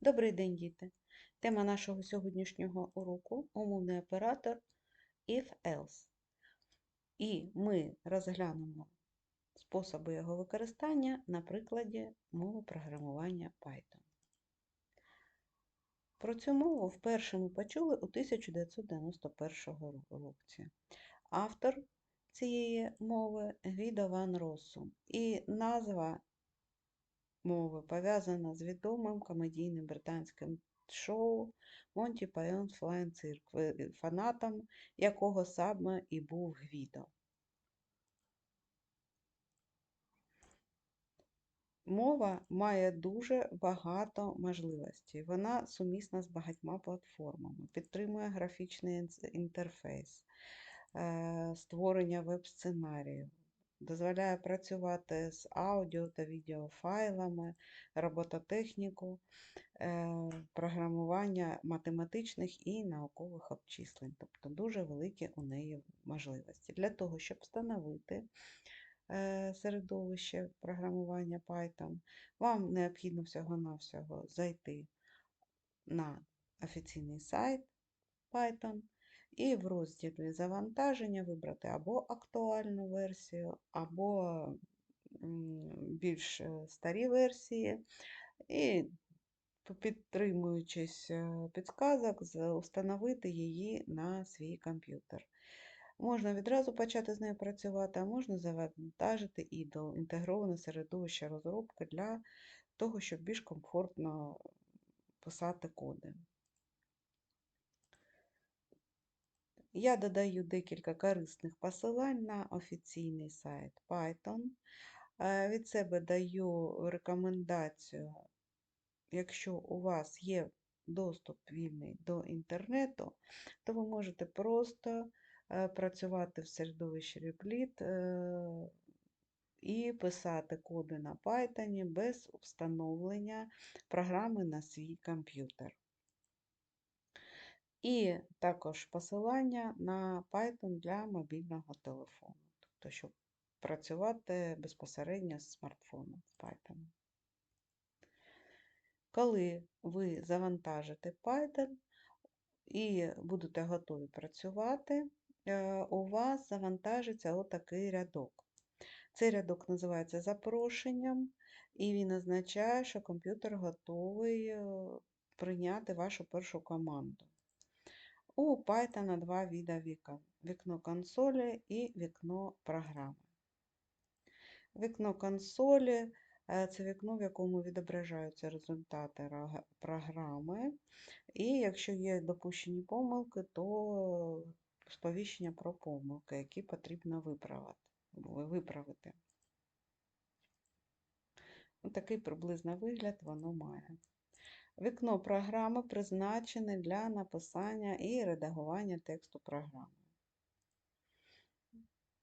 Добрий день, діти! Тема нашого сьогоднішнього уроку умовний оператор if-else. І ми розглянемо способи його використання на прикладі мови програмування Python. Про цю мову вперше ми почули у 1991 році. Автор цієї мови Гвідо Ван Россум. І назва мови пов'язана з відомим комедійним британським шоу Монті Пайон Флайн Цирк, фанатом якого саме і був Гвідо. Мова має дуже багато можливостей. Вона сумісна з багатьма платформами, підтримує графічний інтерфейс, е, створення веб-сценаріїв, дозволяє працювати з аудіо та відеофайлами, робототехніку, е, програмування математичних і наукових обчислень, тобто дуже великі у неї можливості. Для того, щоб встановити е, середовище програмування Python, вам необхідно всього-навсього зайти на офіційний сайт Python. І в розділі завантаження вибрати або актуальну версію, або більш е, старі версії. І, підтримуючись е, підсказок, встановити її на свій комп'ютер. Можна відразу почати з нею працювати, а можна завантажити IDLE, інтегроване середовище розробки для того, щоб більш комфортно писати коди. Я додаю декілька корисних посилань на офіційний сайт Python. Е, від себе даю рекомендацію, якщо у вас є доступ вільний до інтернету, то ви можете просто е, працювати в середовищі е, і писати коди на Python без встановлення програми на свій комп'ютер. І також посилання на Python для мобільного телефону, тобто, щоб працювати безпосередньо з смартфоном з Python. Коли ви завантажите Python і будете готові працювати, е, у вас завантажиться отакий рядок. Цей рядок називається запрошенням, і він означає, що комп'ютер готовий е, прийняти вашу першу команду. У Python два вида вікон вікно консолі і вікно програми. Вікно консолі це вікно, в якому відображаються результати програми. І якщо є допущені помилки, то сповіщення про помилки, які потрібно виправити. Такий приблизний вигляд воно має. Вікно програми призначене для написання і редагування тексту програми.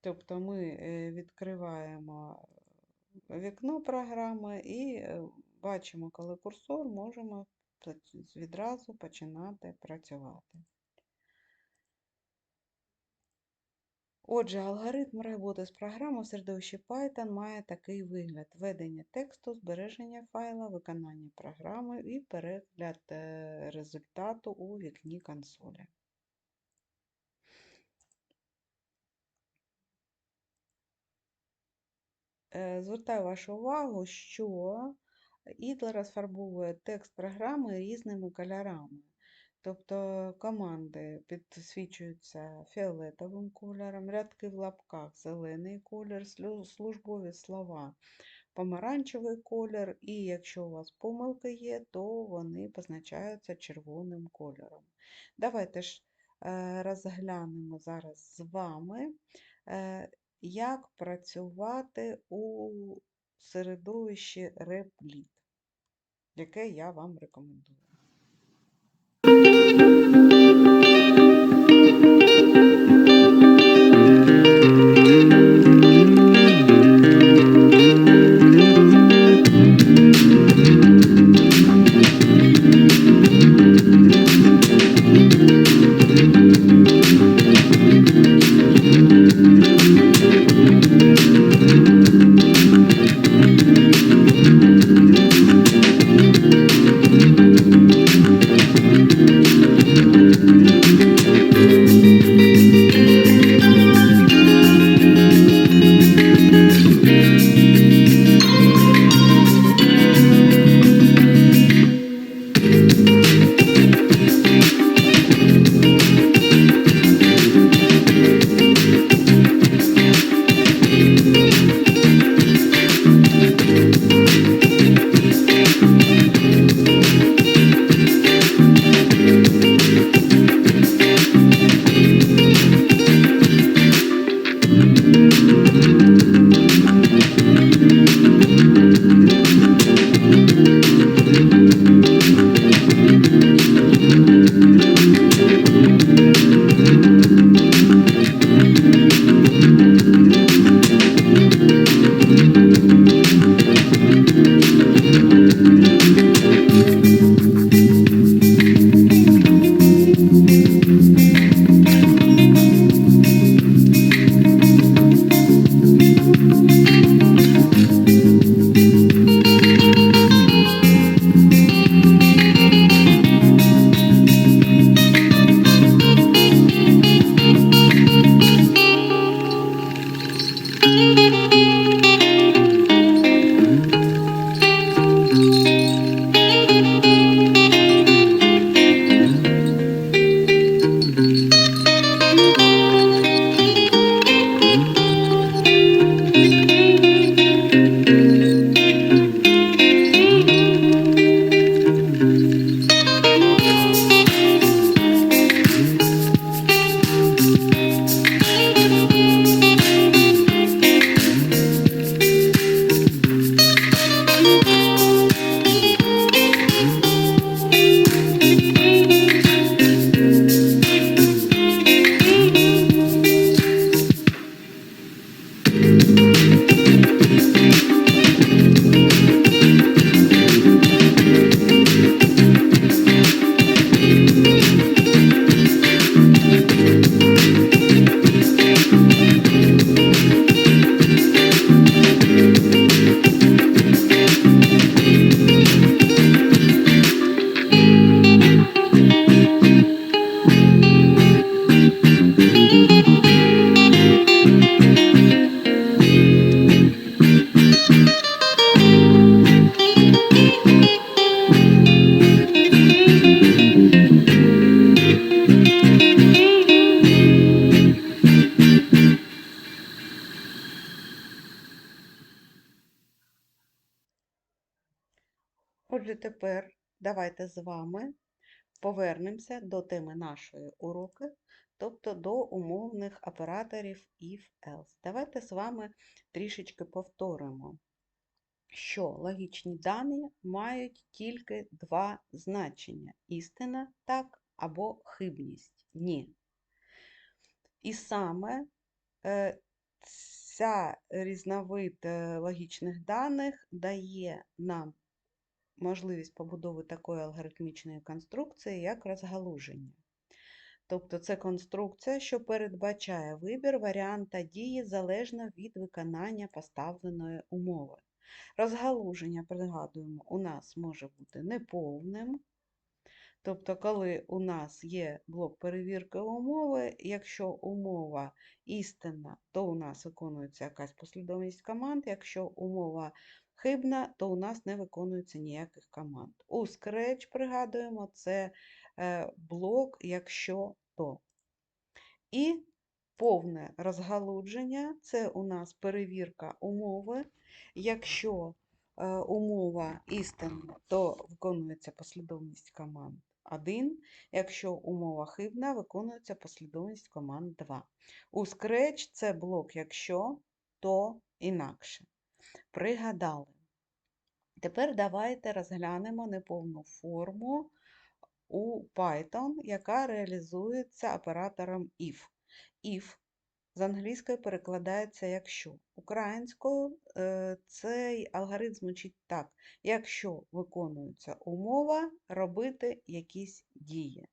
Тобто ми е, відкриваємо вікно програми і е, бачимо, коли курсор можемо відразу починати працювати. Отже, алгоритм роботи з програмою в середовищі Python має такий вигляд: введення тексту, збереження файла, виконання програми і перегляд е, результату у вікні консолі. Е, звертаю вашу увагу, що IDLE розфарбовує текст програми різними кольорами. Тобто команди підсвічуються фіолетовим кольором, рядки в лапках зелений колір, службові слова помаранчевий колір, і якщо у вас помилки є, то вони позначаються червоним кольором. Давайте ж е, розглянемо зараз з вами, е, як працювати у середовищі Replit, яке я вам рекомендую. Вами повернемося до теми нашої уроки, тобто до умовних операторів if-else. Давайте з вами трішечки повторимо, що логічні дані мають тільки два значення: істина так або хибність ні. І саме е, ця різновид е, логічних даних дає нам можливість побудови такої алгоритмічної конструкції, як розгалуження. Тобто це конструкція, що передбачає вибір варіанта дії залежно від виконання поставленої умови. Розгалуження, пригадуємо, у нас може бути неповним. Тобто, коли у нас є блок перевірки умови, якщо умова істинна, то у нас виконується якась послідовність команд, якщо умова хибна, то у нас не виконується ніяких команд. У Scratch, пригадуємо, це е, блок, якщо то. І повне розгалудження це у нас перевірка умови. Якщо е, умова істинна, то виконується послідовність команд 1. Якщо умова хибна, виконується послідовність команд 2. У Scratch це блок якщо, то інакше. Пригадали. Тепер давайте розглянемо неповну форму у Python, яка реалізується оператором if. If з англійської перекладається якщо. Українською е, цей алгоритм звучить так: якщо виконується умова, робити якісь дії.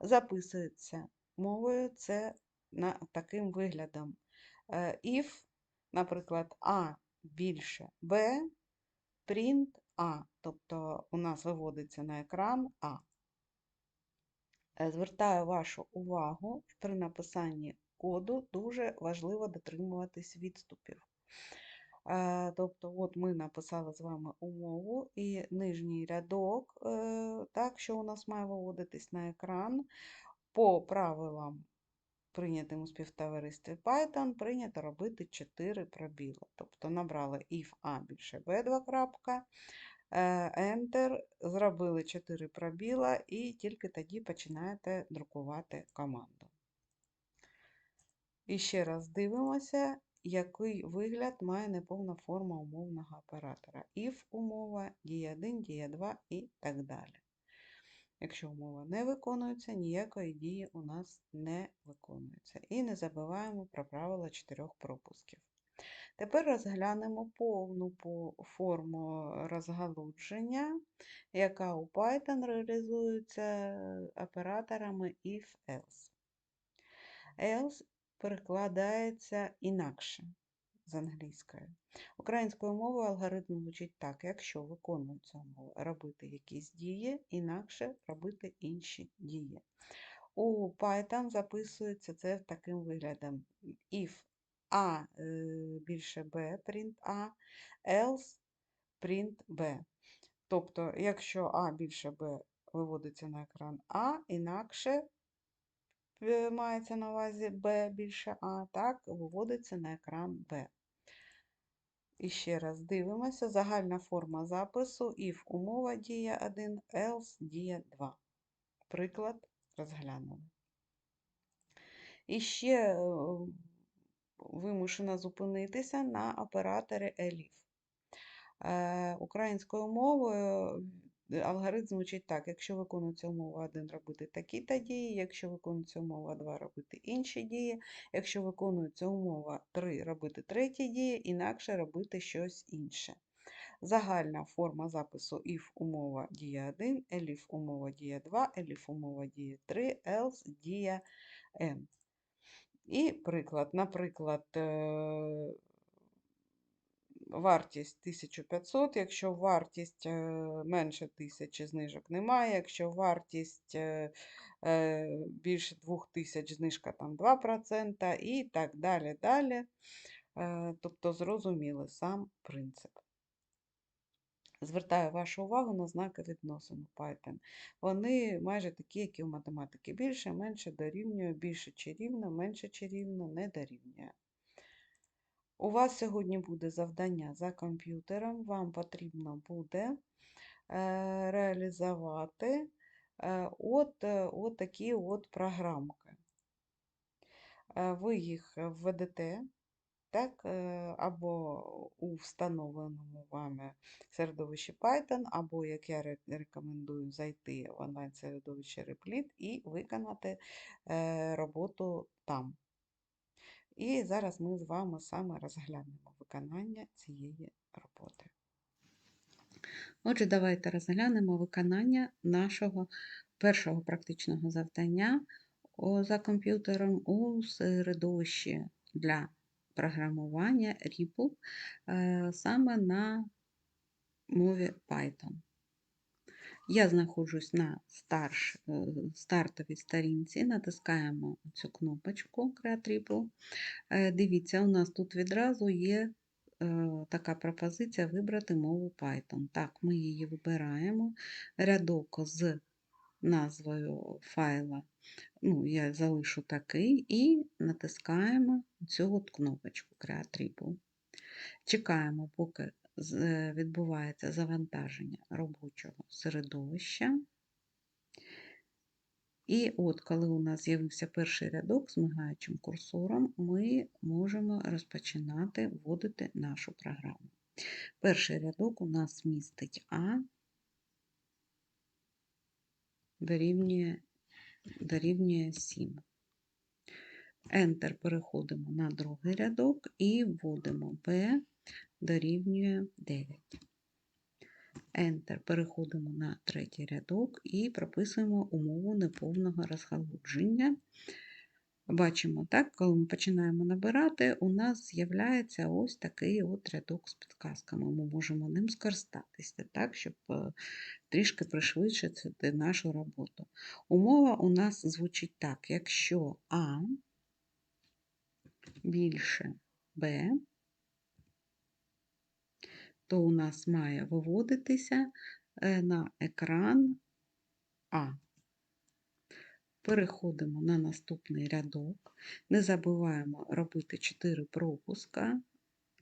Записується мовою це на, таким виглядом. Е, if, наприклад, А більше Б, print А, тобто у нас виводиться на екран А. Е, звертаю вашу увагу, при написанні коду дуже важливо дотримуватись відступів. Е, тобто, от ми написали з вами умову і нижній рядок, е, так, що у нас має виводитись на екран. По правилам, прийнятим у співтоваристві Python, прийнято робити 4 пробіли. Тобто набрали if a більше b 2 крапка, Enter, зробили 4 пробіла і тільки тоді починаєте друкувати команду. І ще раз дивимося, який вигляд має неповна форма умовного оператора. If умова, дія 1, дія 2 і так далі. Якщо умова не виконується, ніякої дії у нас не виконується. І не забуваємо про правило чотирьох пропусків. Тепер розглянемо повну форму розгалудження, яка у Python реалізується операторами if-else. Else перекладається інакше з англійської. Українською мовою алгоритм звучить так: якщо виконується умова, робити якісь дії, інакше робити інші дії. У Python записується це таким виглядом: if A е, більше B, print A, else print B. Тобто, якщо А більше Б виводиться на екран А, інакше Е, мається на увазі B більше А, так, виводиться на екран B. І ще раз дивимося. Загальна форма запису if умова дія 1, else дія 2. Приклад розглянули. І ще е, вимушена зупинитися на операторі elif. Е, українською мовою Алгоритм звучить так: якщо виконується умова 1, робити такі-то дії, якщо виконується умова 2, робити інші дії, якщо виконується умова 3, робити треті дії, інакше робити щось інше. Загальна форма запису if умова дія 1, elif умова дія 2, elif умова дія 3, else дія n. І приклад, наприклад, е, вартість 1500, якщо вартість е, менше 1000 знижок немає, якщо вартість е, е, більше 2000 знижка там 2% і так далі. далі. Тобто, зрозуміли сам принцип. Звертаю вашу увагу на знаки відносин у Python. Вони майже такі, як і в математики. Більше, менше дорівнює, більше чи рівно, менше чи рівно не дорівнює. У вас сьогодні буде завдання за комп'ютером, вам потрібно буде е, реалізувати е, от, е, от такі от програмки. Ви їх введете так, або у встановленому вами середовищі Python, або, як я рекомендую, зайти в онлайн-середовище Replit і виконати роботу там. І зараз ми з вами саме розглянемо виконання цієї роботи. Отже, давайте розглянемо виконання нашого першого практичного завдання за комп'ютером у середовищі для програмування Ripple е, саме на мові Python. Я знаходжусь на старш, е, стартовій сторінці, натискаємо цю кнопочку Create Е, Дивіться, у нас тут відразу є е, така пропозиція вибрати мову Python. Так, ми її вибираємо. Рядок з назвою файла ну, я залишу такий і натискаємо цю от кнопочку Create Чекаємо, поки відбувається завантаження робочого середовища. І от, коли у нас з'явився перший рядок з мигаючим курсором, ми можемо розпочинати вводити нашу програму. Перший рядок у нас містить А дорівнює, дорівнює 7. Enter переходимо на другий рядок і вводимо B дорівнює 9. Enter переходимо на третій рядок і прописуємо умову неповного розгалудження. Бачимо, так, коли ми починаємо набирати, у нас з'являється ось такий от рядок з підказками. Ми можемо ним скористатися, так, щоб е, трішки пришвидшити нашу роботу. Умова у нас звучить так: якщо А більше Б, то у нас має виводитися е, на екран А. Переходимо на наступний рядок. Не забуваємо робити 4 пропуска.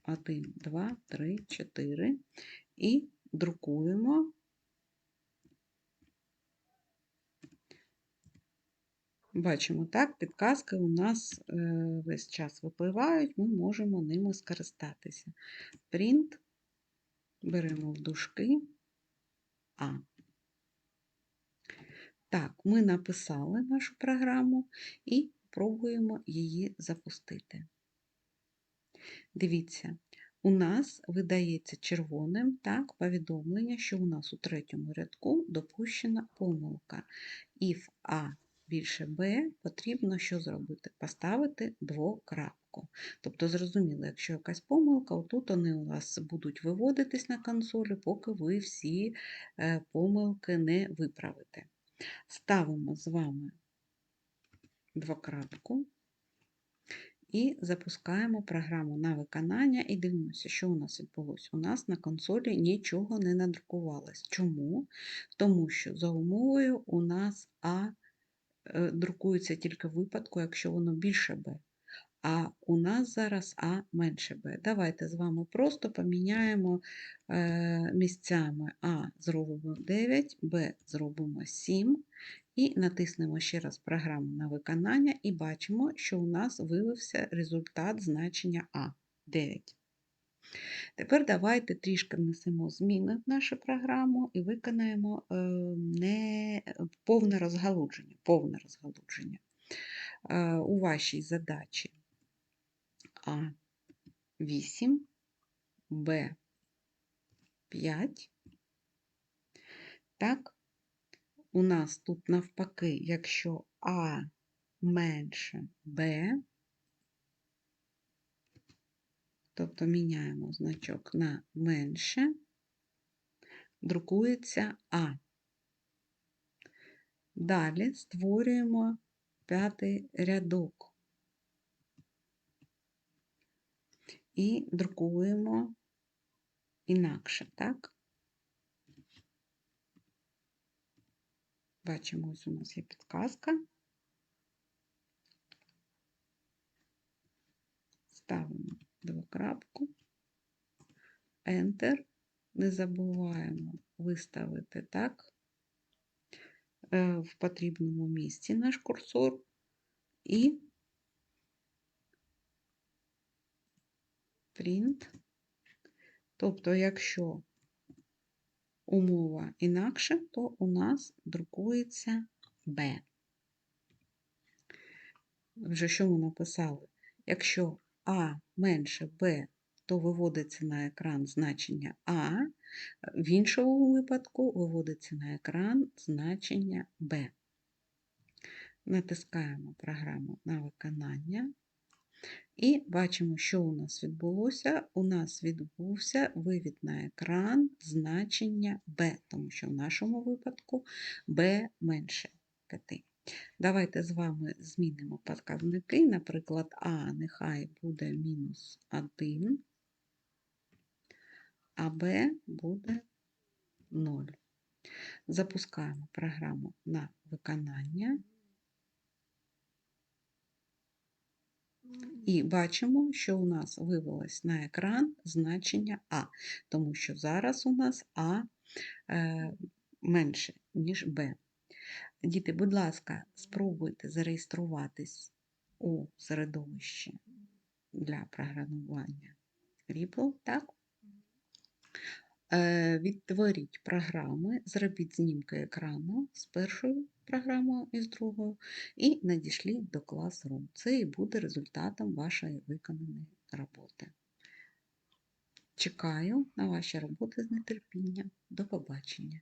1, 2, 3, 4. І друкуємо. Бачимо, так, підказки у нас е, весь час випливають, ми можемо ними скористатися. Print, беремо в дужки А. Так, ми написали нашу програму і пробуємо її запустити. Дивіться, у нас видається червоним так, повідомлення, що у нас у третьому рядку допущена помилка. If A більше B, потрібно що зробити? Поставити двокрапку. Тобто, зрозуміло, якщо якась помилка, отут вони у вас будуть виводитись на консолі, поки ви всі е, помилки не виправите. Ставимо з вами двокрапку і запускаємо програму на виконання і дивимося, що у нас відбулося. У нас на консолі нічого не надрукувалось. Чому? Тому що за умовою у нас А е, друкується тільки в випадку, якщо воно більше Б. А у нас зараз А менше Б. Давайте з вами просто поміняємо е, місцями А зробимо 9, Б зробимо 7 і натиснемо ще раз програму на виконання і бачимо, що у нас виявився результат значення А 9. Тепер давайте трішки внесемо зміни в нашу програму і виконаємо е, не повне розгалудження. Повне розгалудження. Е, У вашій задачі А8, Б5. Так, у нас тут навпаки, якщо А менше Б, тобто міняємо значок на менше, друкується А. Далі створюємо п'ятий рядок і друкуємо інакше, так? Бачимо, ось у нас є підказка. Ставимо двокрапку, Enter. Не забуваємо виставити так е, в потрібному місці наш курсор і print. Тобто, якщо умова інакше, то у нас друкується B. Вже що ми написали? Якщо А менше Б, то виводиться на екран значення А, в іншому випадку виводиться на екран значення Б. Натискаємо програму на виконання. І бачимо, що у нас відбулося. У нас відбувся вивід на екран значення b, тому що в нашому випадку b менше 5. Давайте з вами змінимо показники. Наприклад, А нехай буде мінус 1, а Б буде 0. Запускаємо програму на виконання. І бачимо, що у нас вивелось на екран значення А, тому що зараз у нас А е, менше, ніж Б. Діти, будь ласка, спробуйте зареєструватись у середовищі для програмування Ripple, так? Е, Відтворіть програми, зробіть знімки екрану з першою програмою із другою, і надішліть до Classroom. Це і буде результатом вашої виконаної роботи. Чекаю на ваші роботи з нетерпінням. До побачення!